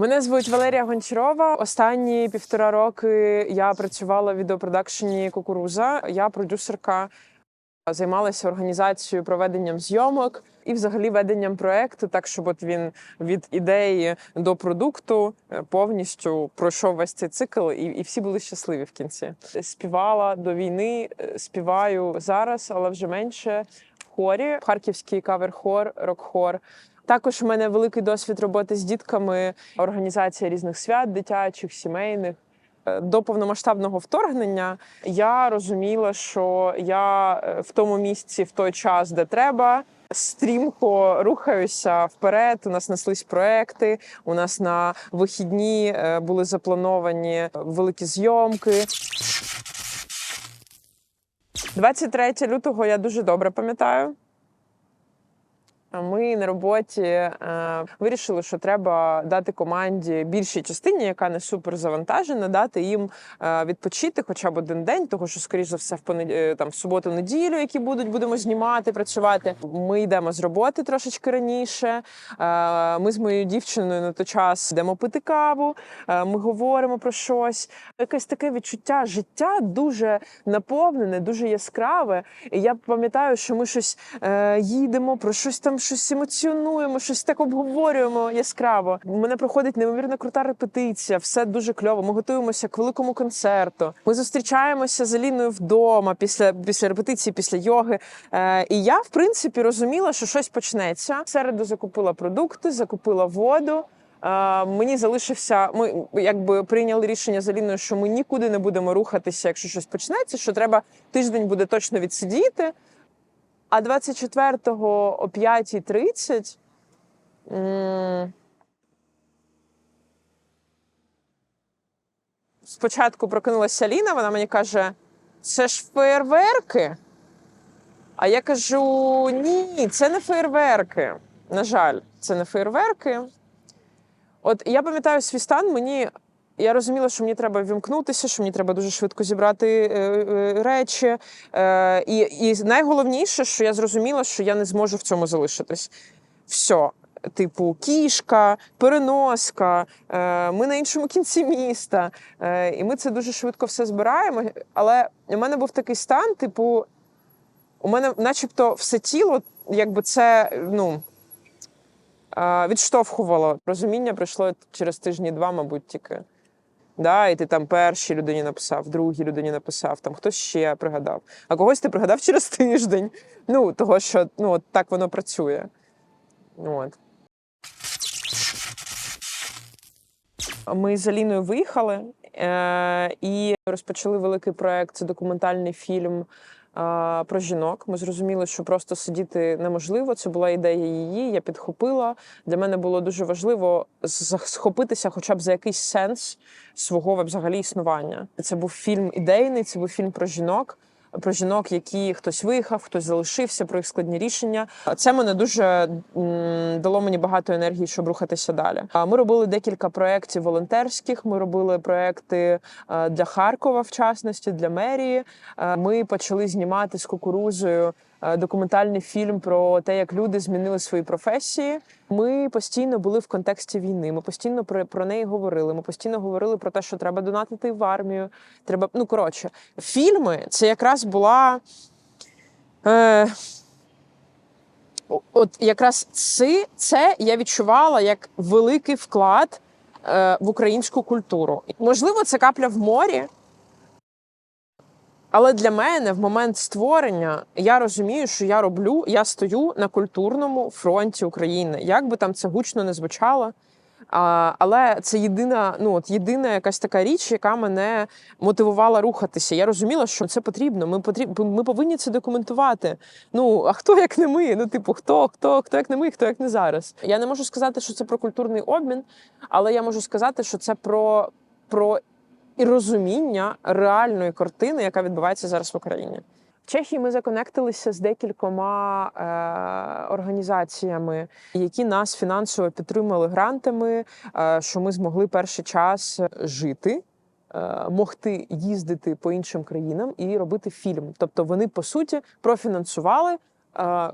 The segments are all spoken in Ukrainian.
Мене звуть Валерія Гончарова. Останні півтора роки я працювала в відеопродакшені Кукуруза. Я продюсерка, займалася організацією, проведенням зйомок і, взагалі, веденням проекту, так щоб от він від ідеї до продукту е, повністю пройшов весь цей цикл, і, і всі були щасливі в кінці. Співала до війни, е, співаю зараз, але вже менше в хорі. Харківський кавер-хор, рок-хор. Також у мене великий досвід роботи з дітками, організація різних свят, дитячих, сімейних. Е, До повномасштабного вторгнення я розуміла, що я е, в тому місці в той час, де треба. Стрімко рухаюся вперед. У нас неслись проекти. У нас на вихідні е, були заплановані великі зйомки. 23 лютого я дуже добре пам'ятаю. Ми на роботі е, вирішили, що треба дати команді більшій частині, яка не супер завантажена, дати їм е, відпочити хоча б один день, того що, скоріш за все, в понед... е, там в суботу, неділю, які будуть, будемо знімати, працювати. Ми йдемо з роботи трошечки раніше. Е, ми з моєю дівчиною на той час йдемо пити каву. е, ми говоримо про щось. Якесь таке відчуття життя дуже наповнене, дуже яскраве. І я пам'ятаю, що ми щось е, їдемо, про щось там щось емоціонуємо, щось так обговорюємо яскраво. У мене проходить неймовірно крута репетиція, все дуже кльово. Ми готуємося к великому концерту. Ми зустрічаємося з Аліною вдома після, після репетиції, після йоги. Е, і я, в принципі, розуміла, що щось почнеться. В середу закупила продукти, закупила воду. Е, мені залишився. Ми якби прийняли рішення з Аліною, що ми нікуди не будемо рухатися, якщо щось почнеться. Що треба тиждень буде точно відсидіти. А 24-го о 5.30 спочатку прокинулася Ліна, вона мені каже: це ж фейерверки. А я кажу: ні, це не фейерверки. На жаль, це не фейерверки. От я пам'ятаю свій стан, мені. Я розуміла, що мені треба вімкнутися, що мені треба дуже швидко зібрати е, е, речі. Е, і, і найголовніше, що я зрозуміла, що я не зможу в цьому залишитись. Все. Типу, кішка, переноска, ми на іншому кінці міста. І ми це дуже швидко все збираємо. Але у мене був такий стан, типу, у мене начебто все тіло, якби це ну, відштовхувало. Розуміння прийшло через тижні два, мабуть, тільки. Да, і ти там першій людині написав, другій людині написав, там хтось ще пригадав. А когось ти пригадав через тиждень. Ну, того, що ну, от так воно працює. От. Ми з Аліною виїхали е- і розпочали великий проект. Це документальний фільм про жінок. Ми зрозуміли, що просто сидіти неможливо. Це була ідея її. Я підхопила. Для мене було дуже важливо схопитися, хоча б за якийсь сенс свого взагалі існування. Це був фільм ідейний, це був фільм про жінок. Про жінок, які хтось виїхав, хтось залишився, про їх складні рішення. Це мене дуже дало мені багато енергії, щоб рухатися далі. Ми робили декілька проєктів волонтерських. Ми робили проєкти е, для Харкова, в частності для мерії. Е, Ми почали знімати з кукурузою документальний фільм про те, як люди змінили свої професії. Ми постійно були в контексті війни. Ми постійно про, про неї говорили. Ми постійно говорили про те, що треба донатити в армію. Треба, ну коротше, фільми це якраз була. Е, От якраз це, це я відчувала як великий вклад е, в українську культуру. Можливо, це капля в морі. Але для мене в момент створення я розумію, що я роблю, я стою на культурному фронті України. Як би там це гучно не звучало. Але це єдина, ну от єдина якась така річ, яка мене мотивувала рухатися. Я розуміла, що це потрібно. Ми потріб, ми повинні це документувати. Ну а хто як не ми? Ну, типу, хто, хто, хто як не ми, хто як не зараз. Я не можу сказати, що це про культурний обмін, але я можу сказати, що це про, про і розуміння реальної картини, яка відбувається зараз в Україні. В Чехії ми законектилися з декількома е, організаціями, які нас фінансово підтримали грантами, е, що ми змогли перший час жити. е, Могти їздити по іншим країнам і робити фільм. Тобто вони по суті профінансували е,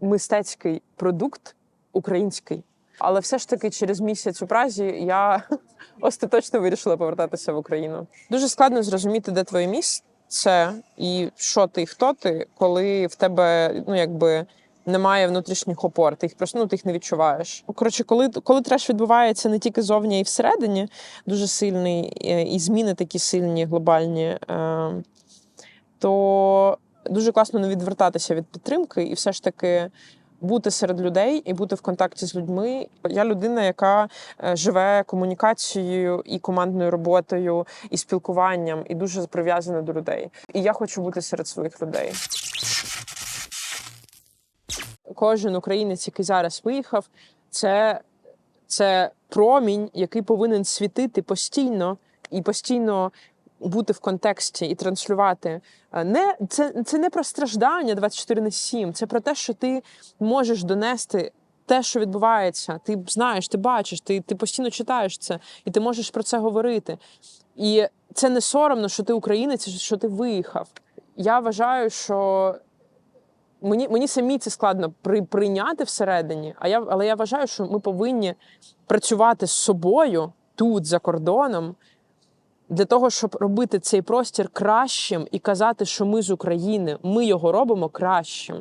мистецький продукт український. Але все ж таки через місяць у Празі я остаточно вирішила повертатися в Україну. Дуже складно зрозуміти, де твоє місце і що ти, хто ти, коли в тебе ну якби. Немає внутрішніх опор, ти їх просто ну, ти їх не відчуваєш. Коротше, коли, коли треш відбувається не тільки зовні, а й всередині, дуже сильний, е, і зміни такі сильні, глобальні, е, то дуже класно не відвертатися від підтримки і все ж таки бути серед людей і бути в контакті з людьми. Я людина, яка е, живе комунікацією і командною роботою, і спілкуванням, і дуже прив'язана до людей. І я хочу бути серед своїх людей. Кожен українець, який зараз виїхав, це, це промінь, який повинен світити постійно і постійно бути в контексті і транслювати. Е, Не, це, це не про страждання 24 на 7, це про те, що ти можеш донести те, що відбувається. Ти знаєш, ти бачиш, ти, ти постійно читаєш це, і ти можеш про це говорити. І це не соромно, що ти українець, що ти виїхав. Я вважаю, що мені, мені самі це складно при, прийняти всередині, а я, але я вважаю, що ми повинні працювати з собою тут, за кордоном, для того, щоб робити цей простір кращим і казати, що ми з України, ми його робимо кращим.